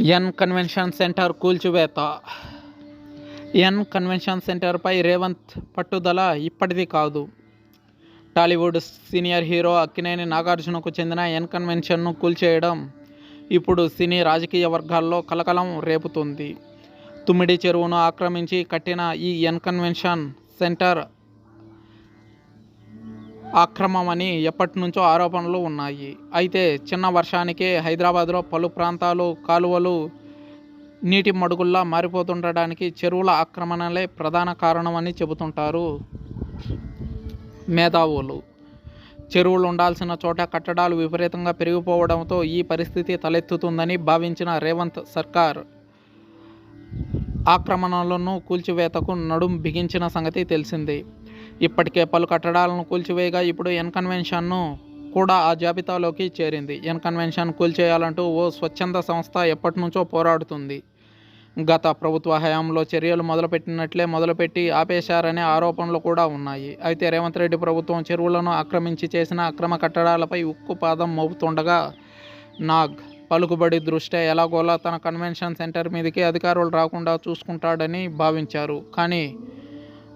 N convention centre కూల్చివేత. N convention సెంటర్పై Revanth పట్టుదల ఇప్పటిది కాదు. టాలీవుడ్ సీనియర్ హీరో అక్కినేని నాగార్జునకు చెందిన ఎన్ కన్వెన్షన్ను కూల్చేయడం ఇప్పుడు సినీ రాజకీయ వర్గాల్లో కలకలం రేపుతుంది. తుమ్మిడి చెరువును ఆక్రమించి కట్టిన ఈ ఎన్ కన్వెన్షన్ సెంటర్ అక్రమమని ఎప్పటి నుంచో ఆరోపణలు ఉన్నాయి. అయితే చిన్న వర్షానికే హైదరాబాద్లో పలు ప్రాంతాలు కాలువలు నీటి మడుగుల్లా మారిపోతుండడానికి చెరువుల ఆక్రమణలే ప్రధాన కారణమని చెబుతుంటారు మేధావులు. చెరువులు ఉండాల్సిన చోట కట్టడాలు విపరీతంగా పెరిగిపోవడంతో ఈ పరిస్థితి తలెత్తుతుందని భావించిన రేవంత్ సర్కార్ ఆక్రమణలను కూల్చివేతకు నడుం బిగించిన సంగతి తెలిసిందే. ఇప్పటికే పలు కట్టడాలను కూల్చివేయగా ఇప్పుడు ఎన్కన్వెన్షన్ను కూడా ఆ జాబితాలోకి చేరింది. ఎన్కన్వెన్షన్ కూల్చేయాలంటూ ఓ స్వచ్ఛంద సంస్థ ఎప్పటి నుంచో పోరాడుతుంది. గత ప్రభుత్వ హయాంలో చర్యలు మొదలుపెట్టినట్లే మొదలుపెట్టి ఆపేశారనే ఆరోపణలు కూడా ఉన్నాయి. అయితే రేవంత్ రెడ్డి ప్రభుత్వం చెరువులను ఆక్రమించి చేసిన అక్రమ కట్టడాలపై ఉక్కు పాదం మోపుతుండగా నాగ్ పలుకుబడి దృష్ట్యా ఎలాగోలా తన కన్వెన్షన్ సెంటర్ మీదకి అధికారులు రాకుండా చూసుకుంటాడని భావించారు. కానీ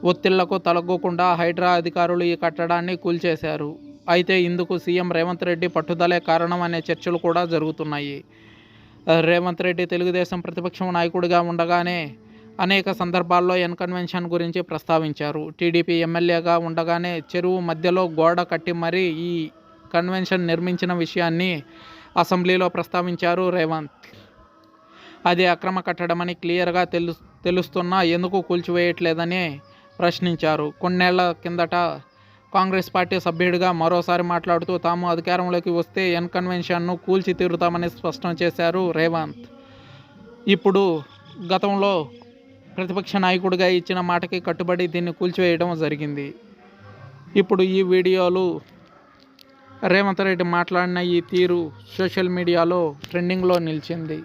ఒత్తిళ్ళకు తలగ్గకుండా హైడ్రా అధికారులు ఈ కట్టడాన్ని కూల్చేశారు. అయితే ఇందుకు సీఎం రేవంత్ రెడ్డి పట్టుదలే కారణం అనే చర్చలు కూడా జరుగుతున్నాయి. రేవంత్ రెడ్డి తెలుగుదేశం ప్రతిపక్షం నాయకుడిగా ఉండగానే అనేక సందర్భాల్లో ఎన్ కన్వెన్షన్ గురించి ప్రస్తావించారు. టీడీపీ ఎమ్మెల్యేగా ఉండగానే చెరువు మధ్యలో గోడ కట్టి మరీ ఈ కన్వెన్షన్ నిర్మించిన విషయాన్ని అసెంబ్లీలో ప్రస్తావించారు రేవంత్. అది అక్రమ కట్టడమని క్లియర్గా తెలు తెలుస్తున్నా ఎందుకు కూల్చివేయట్లేదని ప్రశ్నించారు. కొన్నేళ్ళ కిందట కాంగ్రెస్ పార్టీ సభ్యుడిగా మరోసారి మాట్లాడుతూ తాము అధికారంలోకి వస్తే ఎన్ కన్వెన్షన్ను కూల్చి తీరుతామని స్పష్టం చేశారు రేవంత్. ఇప్పుడు గతంలో ప్రతిపక్ష నాయకుడిగా ఇచ్చిన మాటకి కట్టుబడి దీన్ని కూల్చివేయడం జరిగింది. ఇప్పుడు ఈ వీడియోలు రేవంత్ రెడ్డి మాట్లాడిన ఈ తీరు సోషల్ మీడియాలో ట్రెండింగ్లో నిలిచింది.